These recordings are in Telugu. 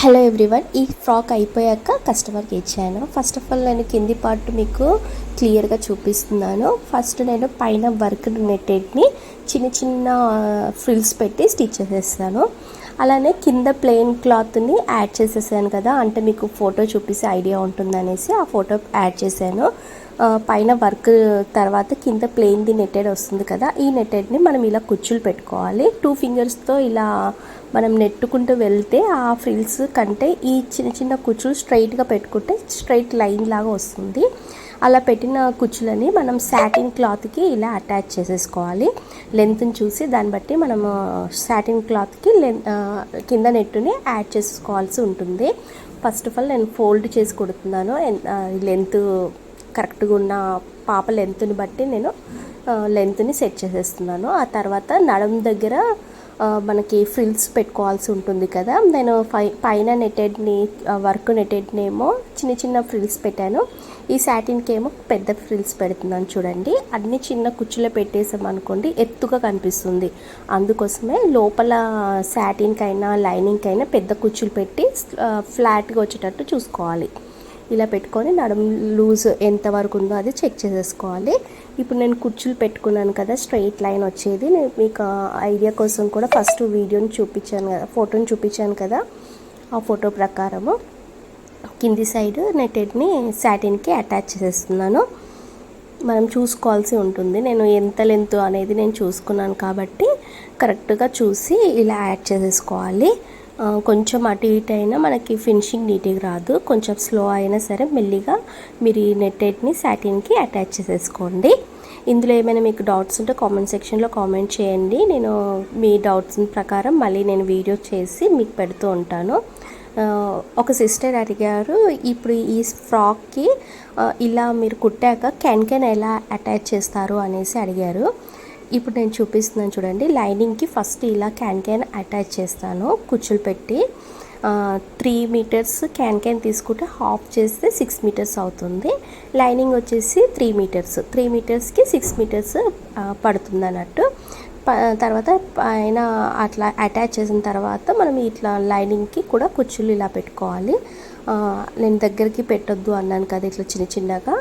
హలో ఎవ్రీవన్ ఈ ఫ్రాక్ అయిపోయాక కస్టమర్కి ఇచ్చాను. ఫస్ట్ ఆఫ్ ఆల్ నేను కింది పార్ట్ మీకు క్లియర్గా చూపిస్తున్నాను. ఫస్ట్ నేను పైన వర్క్ నెట్టెడ్ని చిన్న చిన్న uh, ఫ్రిల్స్ పెట్టి స్టిచ్ చేసేస్తాను. అలానే కింద ప్లెయిన్ క్లాత్ని యాడ్ చేసేసాను కదా అంటే మీకు ఫోటో చూపిస్తే ఐడియా ఉంటుందనేసి ఆ ఫోటో యాడ్ చేశాను. పైన వర్క్ తర్వాత కింద ప్లెయిన్ది నెట్టెడ్ వస్తుంది కదా ఈ నెట్టెడ్ని మనం ఇలా కుచ్చులు పెట్టుకోవాలి. టూ ఫింగర్స్తో ఇలా మనం నెట్టుకుంటూ వెళ్తే ఆ ఫ్రిల్స్ కంటే ఈ చిన్న చిన్న కుచ్చులు స్ట్రైట్గా పెట్టుకుంటే స్ట్రైట్ లైన్ లాగా వస్తుంది. అలా పెట్టిన కుచ్చులని మనం సాటిన్ క్లాత్కి ఇలా అటాచ్ చేసేసుకోవాలి. లెంత్ని చూసి దాన్ని బట్టి మనం సాటిన్ క్లాత్కి లెన్ కింద నెట్టుని యాడ్ చేసుకోవాల్సి ఉంటుంది. ఫస్ట్ ఆఫ్ ఆల్ నేను ఫోల్డ్ చేసి కుడుతున్నాను. లెంత్ కరెక్ట్గా ఉన్న పాప లెంత్ని బట్టి నేను లెంత్ని సెట్ చేసేస్తున్నాను. ఆ తర్వాత నడుం దగ్గర మనకి ఫ్రిల్స్ పెట్టుకోవాల్సి ఉంటుంది కదా. నేను ఫై పైన నెటెడ్ని వర్క్ నెటెడ్ని ఏమో చిన్న చిన్న ఫ్రిల్స్ పెట్టాను. ఈ శాటిన్కి ఏమో పెద్ద ఫ్రిల్స్ పెడుతున్నాను చూడండి. అన్ని చిన్న కుచ్చులో పెట్టేసామనుకోండి ఎత్తుగా కనిపిస్తుంది. అందుకోసమే లోపల శాటిన్కైనా లైనింగ్కైనా పెద్ద కుచ్చులు పెట్టి ఫ్లాట్గా వచ్చేటట్టు చూసుకోవాలి. ఇలా పెట్టుకొని నడుము లూజ్ ఎంతవరకు ఉందో అది చెక్ చేసేసుకోవాలి. ఇప్పుడు నేను కుర్చీలు పెట్టుకున్నాను కదా స్ట్రైట్ లైన్ వచ్చేది. నేను మీకు ఐడియా కోసం కూడా ఫస్ట్ వీడియోని చూపించాను కదా ఫోటోని చూపించాను కదా ఆ ఫోటో ప్రకారము. కింది సైడ్ నెటెడ్ని సాటిన్కి అటాచ్ చేసేస్తున్నాను. మనం చూసుకోవాల్సి ఉంటుంది. నేను ఎంత లెంత్ అనేది నేను చూసుకున్నాను కాబట్టి కరెక్ట్గా చూసి ఇలా యాడ్ చేసేసుకోవాలి. కొంచెం అటు ఇటు అయినా మనకి ఫినిషింగ్ నీట్గా రాదు. కొంచెం స్లో అయినా సరే మెల్లిగా మీరు ఈ నెట్టెట్ని సాటిన్కి అటాచ్ చేసేసుకోండి. ఇందులో ఏమైనా మీకు డౌట్స్ ఉంటే కామెంట్ సెక్షన్లో కామెంట్ చేయండి. నేను మీ డౌట్స్ ప్రకారం మళ్ళీ నేను వీడియో చేసి మీకు పెడుతూ ఉంటాను. ఒక సిస్టర్ అడిగారు ఇప్పుడు ఈ ఫ్రాక్కి ఇలా మీరు కుట్టాక క్యాన్ క్యాన్ ఎలా అటాచ్ చేస్తారు? అనేసి అడిగారు. ఇప్పుడు నేను చూపిస్తున్నాను చూడండి. లైనింగ్కి ఫస్ట్ ఇలా క్యాన్ క్యాన్ అటాచ్ చేస్తాను. కుచ్చులు పెట్టి త్రీ మీటర్స్ క్యాన్ క్యాన్ తీసుకుంటే హాఫ్ చేస్తే సిక్స్ మీటర్స్ అవుతుంది. లైనింగ్ వచ్చేసి త్రీ మీటర్స్ త్రీ మీటర్స్కి సిక్స్ మీటర్స్ పడుతుంది అన్నట్టు. తర్వాత పైన అట్లా అటాచ్ చేసిన తర్వాత మనం ఇట్లా లైనింగ్కి కూడా కుచ్చులు ఇలా పెట్టుకోవాలి. నేను దగ్గరికి పెట్టొద్దు అన్నాను కదా ఇట్లా చిన్న చిన్నగా.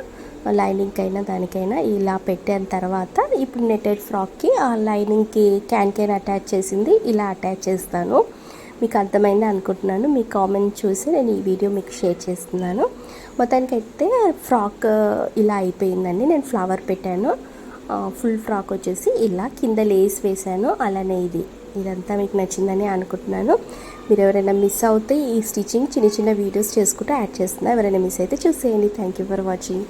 లైనింగ్కి అయినా దానికైనా ఇలా పెట్టిన తర్వాత ఇప్పుడు నెట్టెడ్ ఫ్రాక్కి ఆ లైనింగ్కి క్యాన్ క్యాన్ అటాచ్ చేసింది ఇలా అటాచ్ చేస్తాను. మీకు అర్థమైంది అనుకుంటున్నాను. మీ కామెంట్ చూసి నేను ఈ వీడియో మీకు షేర్ చేస్తున్నాను. మొత్తానికైతే ఫ్రాక్ ఇలా అయిపోయిందండి. నేను ఫ్లవర్ పెట్టాను. ఫుల్ ఫ్రాక్ వచ్చేసి ఇలా కింద లేస్ వేసాను అలానే ఇది. ఇదంతా మీకు నచ్చిందని అనుకుంటున్నాను. మీరు ఎవరైనా మిస్ అవుతే ఈ స్టిచ్చింగ్ చిన్న చిన్న వీడియోస్ చేసుకుంటూ యాడ్ చేస్తున్నా. ఎవరైనా మిస్ అయితే చూసేయండి. Thank you for watching